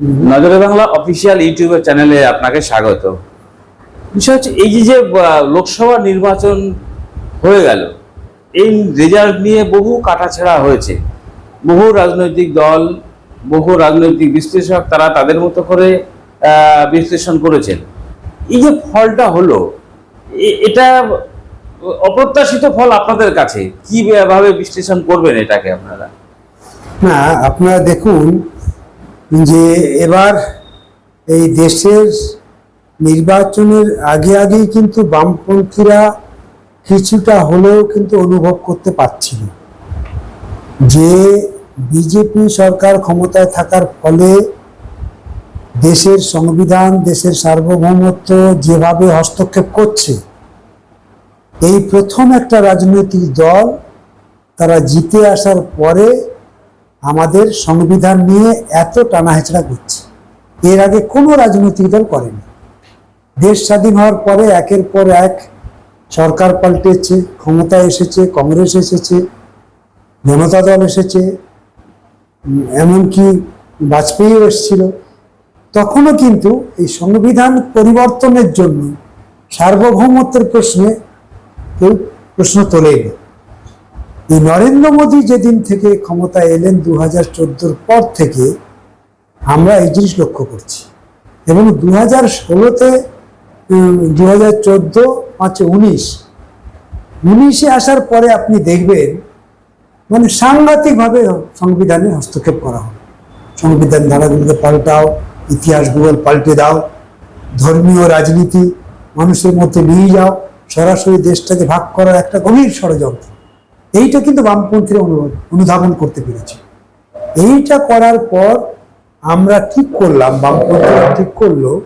নজরে বাংলা অফিসিয়াল ইউটিউবের চ্যানেলে আপনাকে স্বাগত। বিষয় হচ্ছে এই যে যে লোকসভা নির্বাচন হয়ে গেল, এই রেজাল্ট নিয়ে বহু কাটাছেড়া হয়েছে। বহু রাজনৈতিক দল, বহু রাজনৈতিক বিশ্লেষক তারা তাদের মতো করে বিশ্লেষণ করেছেন। এই যে ফলটা হলো এটা অপ্রত্যাশিত ফল আপনাদের কাছে? কি ভাবে বিশ্লেষণ করবেন এটাকে আপনারা? না, আপনারা দেখুন যে এবার এই দেশের নির্বাচনের আগে আগেই কিন্তু বামপন্থীরা কিছুটা হলেও কিন্তু অনুভব করতে পারছিল। যে বিজেপি সরকার ক্ষমতায় থাকার ফলে দেশের সংবিধান, দেশের সার্বভৌমত্ব যেভাবে হস্তক্ষেপ করছে, এই প্রথম একটা রাজনৈতিক দল তারা জিতে আসার পরে আমাদের সংবিধান নিয়ে এত টানাহেচড়া করছে। এর আগে কোনো রাজনৈতিক দল করেনি। দেশ স্বাধীন হওয়ার পরে একের পর এক সরকার পাল্টেছে, ক্ষমতা এসেছে, কংগ্রেস এসেছে জনতা দল এসেছে, এমনকি বাজপেয়ীও এসেছিল। তখনও কিন্তু এই সংবিধান পরিবর্তনের জন্য সার্বভৌমত্বের প্রশ্নে কেউ প্রশ্ন তোলেনি। এই নরেন্দ্র মোদী যেদিন থেকে ক্ষমতায় এলেন দু হাজার চোদ্দোর পর থেকে, আমরা এই জিনিস লক্ষ্য করছি। এবং দু হাজার ষোলোতে দু হাজার চোদ্দ, পাঁচে উনিশ, উনিশে আসার পরে আপনি দেখবেন মানে সাংঘাতিকভাবে সংবিধানে হস্তক্ষেপ করা হবে সংবিধান ধারাগুলোকে পাল্টাও ইতিহাসগুলো পাল্টে দাও, ধর্মীয় রাজনীতি, মানুষের মধ্যে নিয়ে যাও, সরাসরি দেশটাকে ভাগ করার একটা গভীর ষড়যন্ত্র। এইটা কিন্তু বামপন্থীরা অনু- অনুধাবন করতে পেরেছে। এইটা করার পর আমরা ঠিক করলাম, বামপন্থীরা ঠিক করল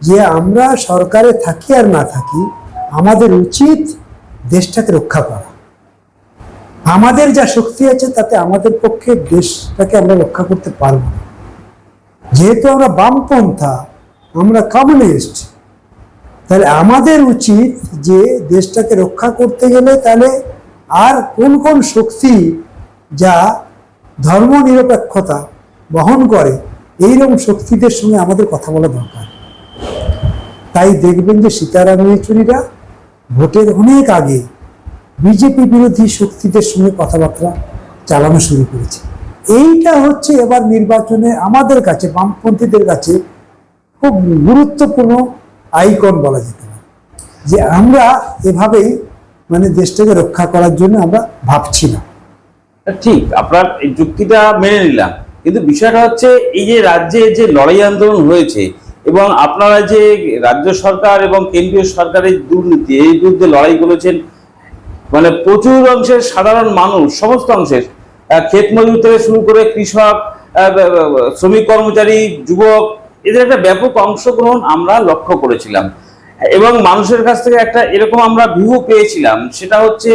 যে আমরা সরকারে থাকি আর না থাকি, আমাদের উচিত দেশটাকে রক্ষা করা। আমাদের যা শক্তি আছে তাতে আমাদের পক্ষে দেশটাকে আমরা রক্ষা করতে পারব যেহেতু আমরা বামপন্থা, আমরা কমিউনিস্ট, তাহলে আমাদের উচিত যে দেশটাকে রক্ষা করতে গেলে তাহলে আর কোন কোন শক্তি যা ধর্ম নিরপেক্ষতা বহন করে, এইরকম শক্তিদের সঙ্গে আমাদের কথা বলা দরকার। তাই দেখবেন যে সীতারাম ইয়েচুরিরা ভোটের অনেক আগে বিজেপি বিরোধী শক্তিদের সঙ্গে কথাবার্তা চালানো শুরু করেছে। এইটা হচ্ছে এবার নির্বাচনে আমাদের কাছে, বামপন্থীদের কাছে খুব গুরুত্বপূর্ণ আইকন বলা যেতে পারে। যে আমরা এভাবেই মানে দেশটাকে রক্ষা করার জন্য আমরা ভাবছি না ঠিক, আপনার এই যুক্তিটা মেনে নিলাম। কিন্তু বিষয়টা হচ্ছে, এই যে রাজ্যে যে লড়াই আন্দোলন হয়েছে এবং আপনারা যে রাজ্য সরকার এবং কেন্দ্রীয় সরকারের দুর্নীতি, এই বিরুদ্ধে লড়াই করেছেন মানে প্রচুর অংশের সাধারণ মানুষ, সমস্ত অংশের ক্ষেত মজুর থেকে শুরু করে কৃষক শ্রমিক কর্মচারী, যুবক, এদের একটা ব্যাপক অংশগ্রহণ আমরা লক্ষ্য করেছিলাম। এবং মানুষের কাছ থেকে একটা এরকম আমরা ভিউ পেয়েছিলাম, সেটা হচ্ছে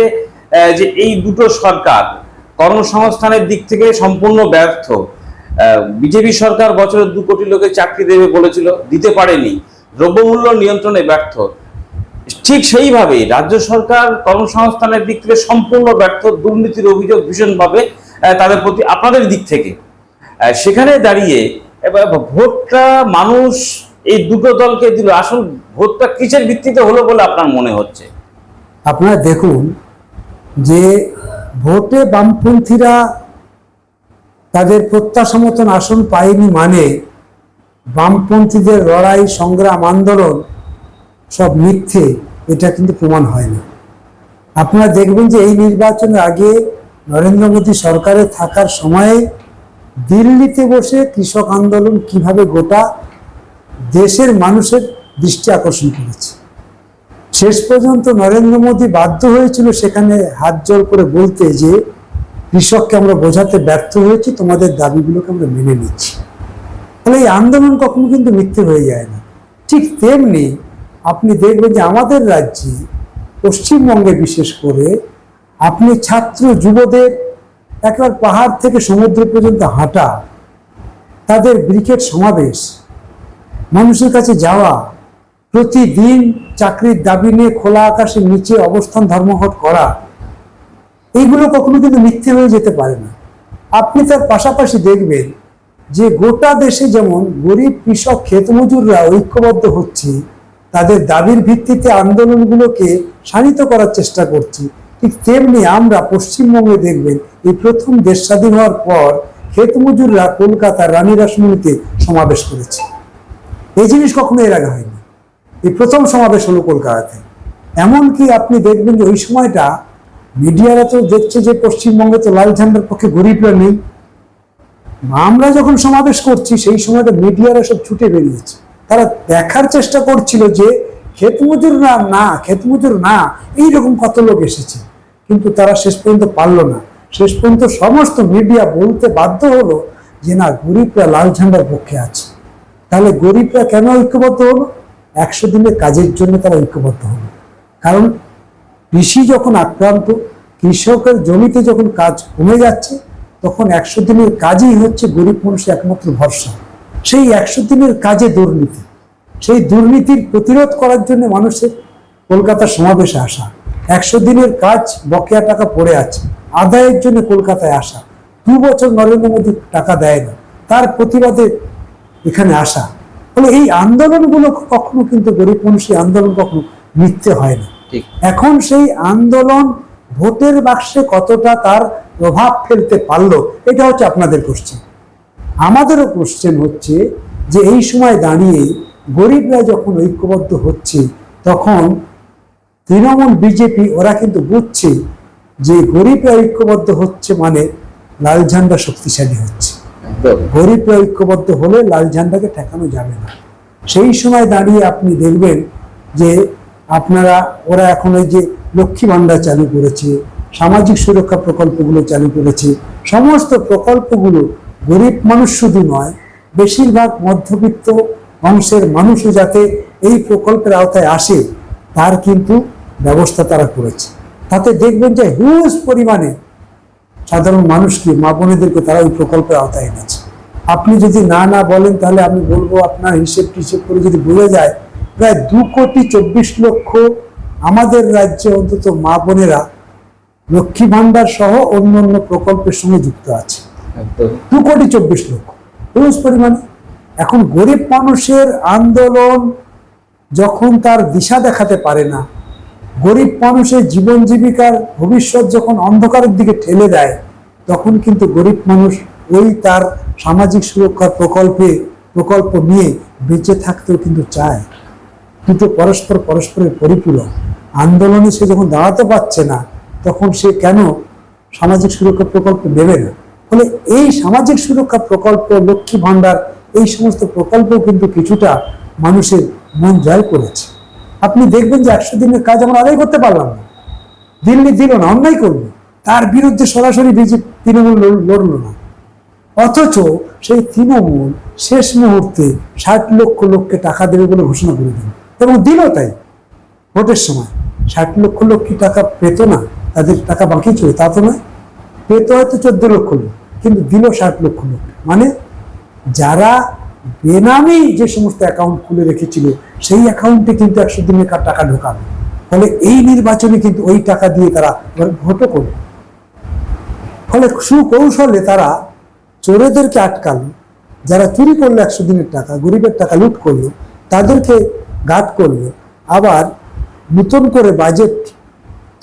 যে এই দুটো সরকার কর্মসংস্থানের দিক থেকে সম্পূর্ণ ব্যর্থ। বিজেপি সরকার বছরে দু কোটি লোকের চাকরি দেবে বলেছিল, দিতে পারেনি, দ্রব্যমূল্য নিয়ন্ত্রণে ব্যর্থ। ঠিক সেইভাবে রাজ্য সরকার কর্মসংস্থানের দিক থেকে সম্পূর্ণ ব্যর্থ, দুর্নীতির অভিযোগ ভীষণভাবে তাদের প্রতি আপনাদের দিক থেকে। সেখানে দাঁড়িয়ে ভোটটা মানুষ এই দুটো দলকে দিল। আসল ভোটটা কিসের ভিত্তিতে হলো বলে আপনার মনে হচ্ছে? আপনারা দেখুন যে ভোটে বামপন্থীরা তাদের প্রত্যাশা মতন আসন পায়নি মানে বামপন্থীদের লড়াই, সংগ্রাম, আন্দোলন সব মিথ্যে। এটা কিন্তু প্রমাণ হয় না আপনারা দেখবেন যে এই নির্বাচনের আগে নরেন্দ্র মোদী সরকারে থাকার সময়ে দিল্লিতে বসে কৃষক আন্দোলন কীভাবে গোটা দেশের মানুষের দৃষ্টি আকর্ষণ করেছে। শেষ পর্যন্ত নরেন্দ্র মোদী বাধ্য হয়েছিল সেখানে হাত জল করে বলতে যে, কৃষককে আমরা বোঝাতে ব্যর্থ হয়েছি, তোমাদের দাবিগুলোকে আমরা মেনে নিচ্ছি। ফলে এই আন্দোলন কখনো কিন্তু মিথ্যে হয়ে যায় না। ঠিক তেমনি আপনি দেখবেন যে আমাদের রাজ্যে পশ্চিমবঙ্গে বিশেষ করে আপনি ছাত্র যুবদের একবার পাহাড় থেকে সমুদ্র পর্যন্ত হাঁটা, তাদের ব্রিকেট সমাবেশ মানুষের কাছে যাওয়া, প্রতিদিন চাকরির দাবি নিয়ে খোলা আকাশের নিচে অবস্থান ধর্মঘট করা এইগুলো কখনো কিন্তু মিথ্যে হয়ে যেতে পারে না। আপনি তার পাশাপাশি দেখবেন যে গোটা দেশে যেমন গরিব কৃষক ক্ষেত মজুররা ঐক্যবদ্ধ হচ্ছে, তাদের দাবির ভিত্তিতে আন্দোলনগুলোকে শানিত করার চেষ্টা করছি। ঠিক তেমনি আমরা পশ্চিমবঙ্গে দেখবেন এই প্রথম দেশ স্বাধীন হওয়ার পর ক্ষেত মজুররা কলকাতার রানী রাসমণিতে সমাবেশ করেছে। এই জিনিস কখনো এর আগে হয়নি। এই প্রথম সমাবেশ হলো কলকাতাতে। এমনকি আপনি দেখবেন যে ওই সময়টা মিডিয়ারা তো দেখছে যে পশ্চিমবঙ্গে তো লাল ঝান্ডার পক্ষে গরিবরা নেই আমরা যখন সমাবেশ করছি, সেই সময়টা মিডিয়ারা সব ছুটে বেরিয়েছে। তারা দেখার চেষ্টা করছিল যে ক্ষেত মজুর না না ক্ষেত মজুর না, এইরকম কত লোক এসেছে। কিন্তু তারা শেষ পর্যন্ত পারল না। শেষ পর্যন্ত সমস্ত মিডিয়া বলতে বাধ্য হলো যে না, গরিবরা লাল ঝান্ডার পক্ষে আছে। তাহলে গরিবরা কেন ঐক্যবদ্ধ হলো? একশো দিনের কাজের জন্য তারা ঐক্যবদ্ধ হলো। কারণ কৃষি যখন আক্রান্ত, কৃষকের জমিতে যখন কাজ কমে যাচ্ছে, তখন একশো দিনের কাজই হচ্ছে গরিব মানুষের একমাত্র ভরসা। সেই একশো দিনের কাজে দুর্নীতি। সেই দুর্নীতির প্রতিরোধ করার জন্য মানুষের কলকাতার সমাবেশে আসা। একশো দিনের কাজ বকেয়া টাকা পড়ে আছে, আদায়ের জন্য কলকাতায় আসা। দু বছর নরেন্দ্র মোদী টাকা দেয় না। তার প্রতিবাদে এখানে আসা। ফলে এই আন্দোলনগুলো কখনো কিন্তু গরিব মানুষের আন্দোলন কখনো মিথ্যে হয় না। এখন সেই আন্দোলন ভোটের বাক্সে কতটা তার প্রভাব ফেলতে পারল এটা হচ্ছে আপনাদের কোশ্চেন আমাদেরও কোশ্চেন হচ্ছে যে এই সময় দাঁড়িয়ে গরিবরা যখন ঐক্যবদ্ধ হচ্ছে তখন তৃণমূল বিজেপি ওরা কিন্তু বুঝছে যে গরিবরা ঐক্যবদ্ধ হচ্ছে মানে লাল ঝান্ডা শক্তিশালী হচ্ছে। গরিবরা ঐক্যবদ্ধ হলে লাল ঝান্ডাকে ঠেকানো যাবে না। সেই সময় দাঁড়িয়ে আপনি দেখবেন যে আপনারা, ওরা এখন ওই যে লক্ষ্মী ভাণ্ডার চালু করেছে, সামাজিক সুরক্ষা প্রকল্পগুলো চালু করেছে, সমস্ত প্রকল্পগুলো গরিব মানুষ শুধু নয়, বেশিরভাগ মধ্যবিত্ত অংশের মানুষও যাতে এই প্রকল্পের আওতায় আসে, তার কিন্তু ব্যবস্থা তারা করেছে। তাতে দেখবেন যে হিউজ পরিমাণে সাধারণ মানুষকে মা বোনেদেরকে তারা ওই প্রকল্পের আওতায় এনেছে। আপনি যদি না না বলেন তাহলে আমি বলব আপনার হিসেব টিসেব করে যদি বোঝা যায় প্রায় দু কোটি চব্বিশ লক্ষ আমাদের রাজ্যে অন্তত মা বোনেরা লক্ষ্মী ভাণ্ডার সহ অন্য অন্য প্রকল্পের সঙ্গে যুক্ত আছে। দু কোটি চব্বিশ লক্ষ। হিউজ পরিমাণে। এখন গরিব মানুষের আন্দোলন যখন তার দিশা দেখাতে পারে না গরিব মানুষের জীবন জীবিকার ভবিষ্যৎ যখন অন্ধকারের দিকে ঠেলে দেয়, তখন কিন্তু গরিব মানুষ ওই তার সামাজিক সুরক্ষার প্রকল্পে, প্রকল্প নিয়ে বেঁচে থাকতেও কিন্তু চায়। দুটো পরস্পর পরস্পরের পরিপূরক। আন্দোলনে সে যখন দাঁড়াতে পারছে না, তখন সে কেন সামাজিক সুরক্ষা প্রকল্প নেবে না? ফলে এই সামাজিক সুরক্ষা প্রকল্প, লক্ষ্মী ভাণ্ডার, এই সমস্ত প্রকল্প কিন্তু কিছুটা মানুষের মন জয় করেছে। আপনি দেখবেন যে একশো দিনের কাজ আমরা আদায় করতে পারলাম না। দিল্লি দিল না, অন্যায় করল। তার বিরুদ্ধে সরাসরি বিজেপি, তৃণমূল লড়- লড়লো না। অথচ সেই তৃণমূল শেষ মুহূর্তে ষাট লক্ষ লোককে টাকা দেবে বলে ঘোষণা করে দিল। এবং দিল তাই। ভোটের সময় ষাট লক্ষ লোক কি টাকা পেত না? তাদের টাকা বাকি ছিল, তা তো নয়। পেত হয়তো চোদ্দ লক্ষ লোক, কিন্তু দিল ষাট লক্ষ লোক। মানে যারা বেনামি যে সমস্ত অ্যাকাউন্ট খুলে রেখেছিল, সেই অ্যাকাউন্টে কিন্তু একশো দিনে টাকা ঢোকাবে ফলে এই নির্বাচনে কিন্তু ওই টাকা দিয়ে তারা ভোটও করবে ফলে সুকৌশলে তারা চোরেদেরকে আটকালো, যারা চুরি করল একশো দিনের টাকা, গরিবের টাকা লুট করল, তাদেরকে গার্ড করল। আবার নতুন করে বাজেট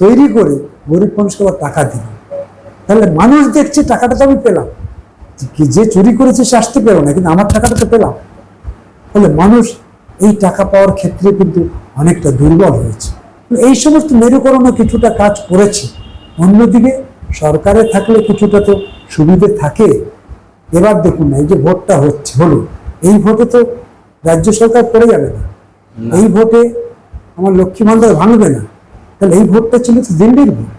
তৈরি করে গরিব মানুষকে আবার টাকা দিল। তাহলে মানুষ দেখছে টাকাটা তো আমি পেলাম। যে চুরি করেছে সে আসতে পেল না কিন্তু আমার টাকাটা তো পেলাম। ফলে মানুষ এই টাকা পাওয়ার ক্ষেত্রে কিন্তু অনেকটা দুর্বল হয়েছে। এই সমস্ত মেরুকরণও কিছুটা কাজ করেছে। অন্যদিকে সরকারে থাকলে কিছুটা তো সুবিধে থাকে। এবার দেখুন না এই যে ভোটটা হচ্ছে হলো এই ভোটে তো রাজ্য সরকার পড়ে যাবে না। এই ভোটে আমার লক্ষ্মী ভান্ডার ভাঙবে না। তাহলে এই ভোটটা ছিল তো দিল্লির ভোট।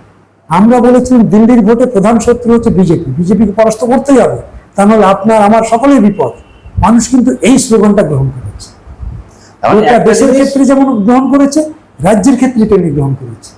আমরা বলেছিলাম দিল্লির ভোটে প্রধান শত্রু হচ্ছে বিজেপি। বিজেপিকে পরাস্ত করতেই হবে। তা নাহলে আপনার আমার সকলের বিপদ। মানুষ কিন্তু এই স্লোগানটা গ্রহণ করেছে। দেশের ক্ষেত্রে যেমন গ্রহণ করেছে রাজ্যের ক্ষেত্রে তেমনি গ্রহণ করেছে।